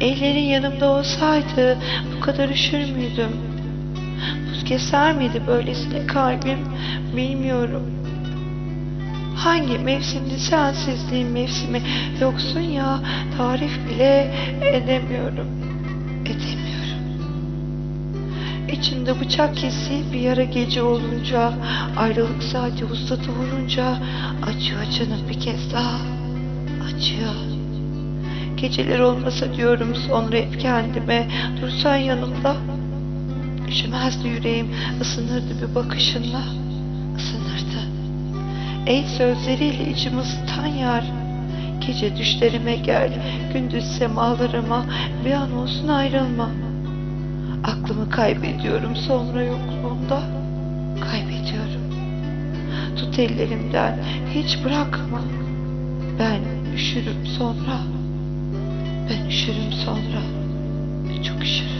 Ellerin yanımda olsaydı bu kadar üşür müydüm? Buz keser miydi böylesine kalbim bilmiyorum. Hangi mevsimdi sensizliğin mevsimi yoksun ya tarif bile edemiyorum. Edemiyorum. İçimde bıçak kesi bir yara gece olunca ayrılık saati uslatı vurunca acıyor canım bir kez daha acıyor. Geceler olmasa diyorum sonra hep kendime dursan yanımda. Üşümezdi yüreğim ısınırdı bir bakışınla ısınırdı. Ey sözleriyle içimi ısıtan yar Gece düşlerime gel gündüz semalarıma bir an olsun ayrılma. Aklımı kaybediyorum sonra yokluğunda kaybediyorum. Tut ellerimden hiç bırakma. Ben üşürüm sonra. Ben üşürüm sonra. Çok üşürüm.